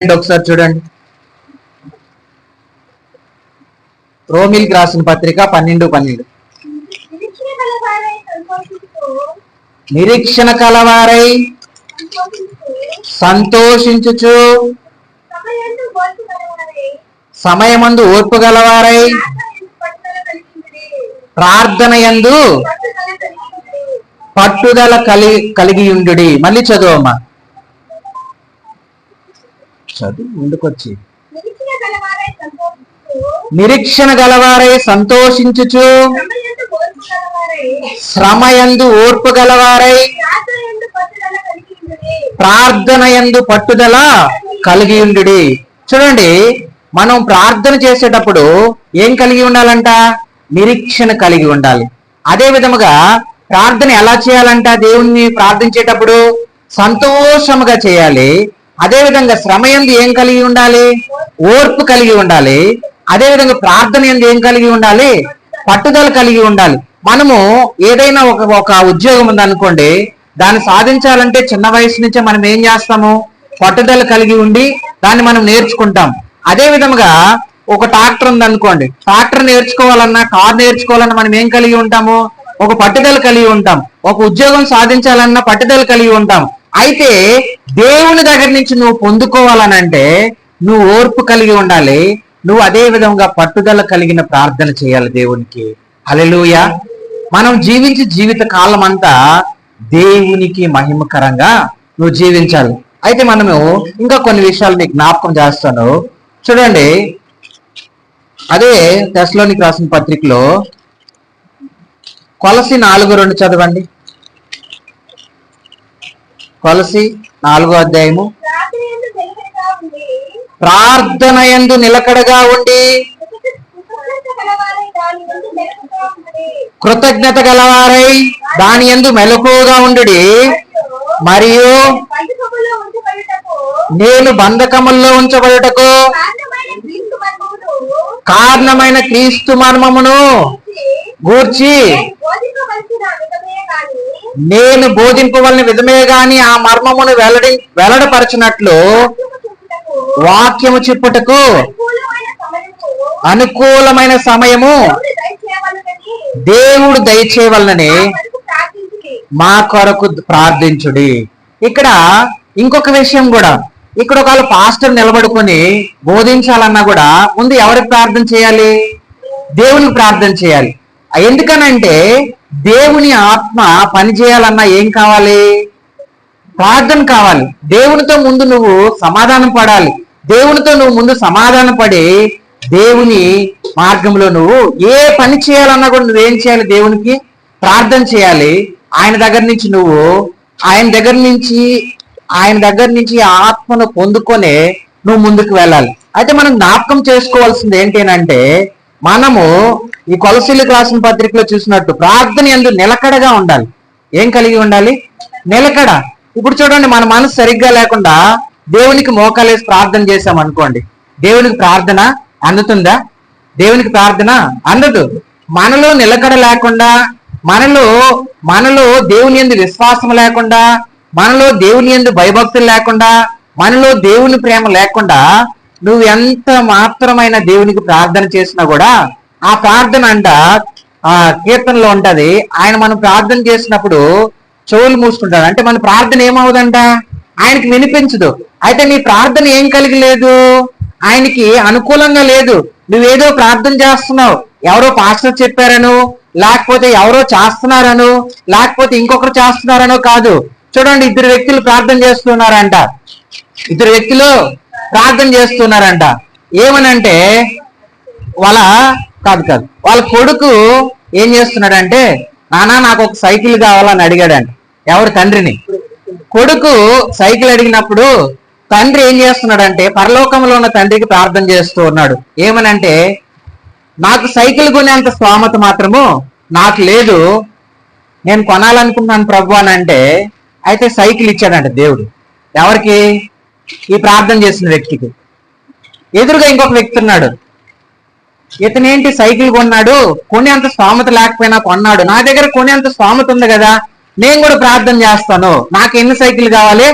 ఒకసారి చూడండి. రోమిల్ రాసిన పత్రిక పన్నెండు పన్నెండు. నిరీక్షణ కలవారై సంతోషించుచు సమయమందు ఓర్పు గలవారై ప్రార్థన ఎందు పట్టుదల యందు పట్టుదల కలిగి కలిగి ఉండు మళ్ళీ చదువమ్మా. చదువు ముందుకొచ్చి. నిరీక్షణ గలవారై సంతోషించుచు. కలవారై శ్రమయందు ఓర్పు గలవారై. ప్రార్థన ఎందు పట్టుదల కలిగి ఉండు చూడండి మనం ప్రార్థన చేసేటప్పుడు ఏం కలిగి ఉండాలంట? నిరీక్షణ కలిగి ఉండాలి. అదే విధముగా ప్రార్థన ఎలా చేయాలంట? దేవుణ్ణి ప్రార్థించేటప్పుడు సంతోషముగా చేయాలి. అదేవిధంగా శ్రమ ఎందు ఏం కలిగి ఉండాలి? ఓర్పు కలిగి ఉండాలి. అదే విధంగా ప్రార్థన ఎందు ఏం కలిగి ఉండాలి? పట్టుదల కలిగి ఉండాలి. మనము ఏదైనా ఒక ఒక ఉద్యోగం ఉందనుకోండి దాన్ని సాధించాలంటే చిన్న వయసు నుంచే మనం ఏం చేస్తాము? పట్టుదల కలిగి ఉండి దాన్ని మనం నేర్చుకుంటాం. అదే విధముగా ఒక ట్రాక్టర్ ఉందనుకోండి ట్రాక్టర్ నేర్చుకోవాలన్నా కార్ నేర్చుకోవాలన్నా మనం ఏం కలిగి ఉంటాము? ఒక పట్టుదల కలిగి ఉంటాం. ఒక ఉద్యోగం సాధించాలన్నా పట్టుదల కలిగి ఉంటాం. అయితే దేవుని దగ్గర నుంచి నువ్వు పొందుకోవాలనంటే నువ్వు ఓర్పు కలిగి ఉండాలి. నువ్వు అదే విధంగా పట్టుదల కలిగిన ప్రార్థన చేయాలి దేవునికి. హల్లెలూయ. మనం జీవించే జీవిత కాలం అంతా దేవునికి మహిమకరంగా నువ్వు జీవించాలి. అయితే మనము ఇంకా కొన్ని విషయాలు నీకు జ్ఞాపకం చేస్తాను. చూడండి. అదే టెస్ట్లోనికి రాసిన పత్రికలో కొలసి నాలుగు రెండు చదవండి. కొలసి నాలుగో అధ్యాయము. ప్రార్థన ఎందు నిలకడగా ఉండి కృతజ్ఞత గలవారై దాని ఎందు గలవారై దాని యందు మెలకువగా ఉండు మరియు నేను బంధకముల్లో ఉంచబడుటకు కారణమైన క్రీస్తు కారణమైన క్రీస్తు మర్మమును గూర్చి. నేను బోధింపవలన విధమే గాని ఆ మర్మమును వెల్లడి వెల్లడపరచినట్లు వాక్యము చెప్పుటకు అనుకూలమైన సమయము దేవుడు దయచేయవలనని మా కొరకు ప్రార్థించుడి. ఇక్కడ ఇంకొక విషయం కూడా. ఇక్కడ ఒకవేళ పాస్టర్ నిలబడుకొని బోధించాలన్నా కూడా ముందు ఎవరికి ప్రార్థన చేయాలి? దేవునికి ప్రార్థన చేయాలి. ఎందుకనంటే దేవుని ఆత్మ పని చేయాలన్నా ఏం కావాలి? ప్రార్థన కావాలి. దేవునితో ముందు నువ్వు సమాధానం పడాలి. దేవునితో నువ్వు ముందు సమాధానం పడి దేవుని మార్గంలో నువ్వు ఏ పని చేయాలన్నా కూడా నువ్వేం చేయాలి? దేవునికి ప్రార్థన చేయాలి. ఆయన దగ్గర నుంచి నువ్వు ఆయన దగ్గర నుంచి ఆయన దగ్గర నుంచి ఆత్మను పొందుకొనే నువ్వు ముందుకు వెళ్ళాలి. అయితే మనం జ్ఞాపకం చేసుకోవాల్సింది ఏంటంటే మనము ఈ కొలసీలకు రాసిన పత్రికలో చూసినట్టు ప్రార్థన ఎందు నిలకడగా ఉండాలి. ఏం కలిగి ఉండాలి? నిలకడ. ఇప్పుడు చూడండి మన మనసు సరిగ్గా లేకుండా దేవునికి మోకాలేసి ప్రార్థన చేసాం అనుకోండి. దేవునికి ప్రార్థన అందుతుందా? దేవునికి ప్రార్థన అందదు. మనలో నిలకడ లేకుండా మనలో మనలో దేవుని ఎందు విశ్వాసం లేకుండా మనలో దేవుని ఎందు భయభక్తులు లేకుండా మనలో దేవుని ప్రేమ లేకుండా నువ్వు ఎంత మాత్రమైన దేవునికి ప్రార్థన చేసినా కూడా ఆ ప్రార్థన అంట ఆ కీర్తనలో ఉంటది. ఆయన మనం ప్రార్థన చేసినప్పుడు చెవులు మూసుకుంటాడు అంటే మన ప్రార్థన ఏమవుదంట? ఆయనకి వినిపించదు. అయితే నీ ప్రార్థన ఏం కలిగి లేదు? ఆయనకి అనుకూలంగా లేదు. నువ్వేదో ప్రార్థన చేస్తున్నావు. ఎవరో పాస్టర్ చెప్పారను లేకపోతే ఎవరో చేస్తున్నారను లేకపోతే ఇంకొకరు చేస్తున్నారనో కాదు. చూడండి ఇద్దరు వ్యక్తులు ప్రార్థన చేస్తున్నారంట. ఇద్దరు వ్యక్తులు ప్రార్థన చేస్తున్నారంట. ఏమనంటే వాళ్ళ కాదు కాదు వాళ్ళ కొడుకు ఏం చేస్తున్నాడంటే నానా నాకు ఒక సైకిల్ కావాలని అడిగాడంట ఎవరు తండ్రిని. కొడుకు సైకిల్ అడిగినప్పుడు తండ్రి ఏం చేస్తున్నాడంటే పరలోకంలో ఉన్న తండ్రికి ప్రార్థన చేస్తూ ఉన్నాడు. ఏమనంటే నాకు సైకిల్ కొనేంత స్తోమత మాత్రము నాకు లేదు. నేను కొనాలనుకుంటున్నాను ప్రభు అని అంటే అయితే సైకిల్ ఇచ్చాడంట దేవుడు. ఎవరికి? ఈ ప్రార్థన చేసిన వ్యక్తికి. ఎదురుగా ఇంకొక వ్యక్తి ఉన్నాడు. ఇతనేంటి సైకిల్ కొన్నాడు కొనేంత స్తోమత లేకపోయినా కొన్నాడు. నా దగ్గర కొనేంత స్తోమత ఉంది కదా నేను కూడా ప్రార్థన చేస్తాను. నాకు ఎన్ని సైకిల్ కావాలి?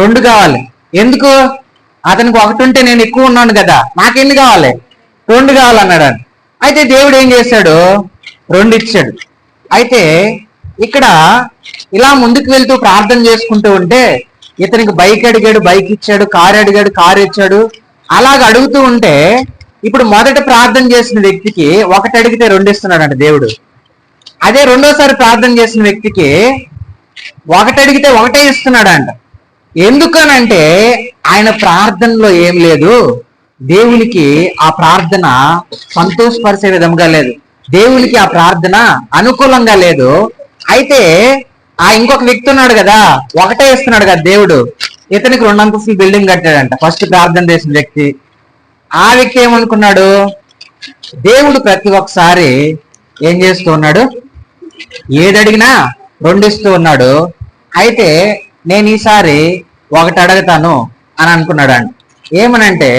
రెండు కావాలి. ఎందుకు? అతనికి ఒకటి ఉంటే నేను ఎక్కువ ఉన్నాను కదా నాకు ఎన్ని కావాలి? రెండు కావాలన్నాడు అయితే దేవుడు ఏం చేశాడు? రెండు ఇచ్చాడు. అయితే ఇక్కడ ఇలా ముందుకు వెళ్తూ ప్రార్థన చేసుకుంటూ ఉంటే ఇతనికి బైక్ అడిగాడు బైక్ ఇచ్చాడు కారు అడిగాడు కారు ఇచ్చాడు. అలాగ అడుగుతూ ఉంటే ఇప్పుడు మొదట ప్రార్థన చేసిన వ్యక్తికి ఒకటి అడిగితే రెండు ఇస్తున్నాడంట దేవుడు. అదే రెండోసారి ప్రార్థన చేసిన వ్యక్తికి ఒకటి అడిగితే ఒకటే ఇస్తున్నాడంట. ఎందుకనంటే ఆయన ప్రార్థనలో ఏం లేదు. దేవునికి ఆ ప్రార్థన సంతోషపరిచే విధంగా లేదు. దేవునికి ఆ ప్రార్థన అనుకూలంగా లేదు. అయితే ఆ ఇంకొక వ్యక్తి ఉన్నాడు కదా ఒకటే ఇస్తున్నాడు కదా దేవుడు. ఇతనికి రెండు అంతస్తులు బిల్డింగ్ కట్టాడంట ఫస్ట్ ప్రార్థన చేసిన వ్యక్తి. ఆ వ్యక్తి ఏమనుకున్నాడు? దేవుడు ప్రతి ఒక్కసారి ఏం చేస్తూ ఉన్నాడు? ఏది అడిగినా రెండు ఇస్తూ ఉన్నాడు. అయితే నేను ఈసారి ఒకటి అడుగుతాను అని అనుకున్నాడు అంట ఏమనంటే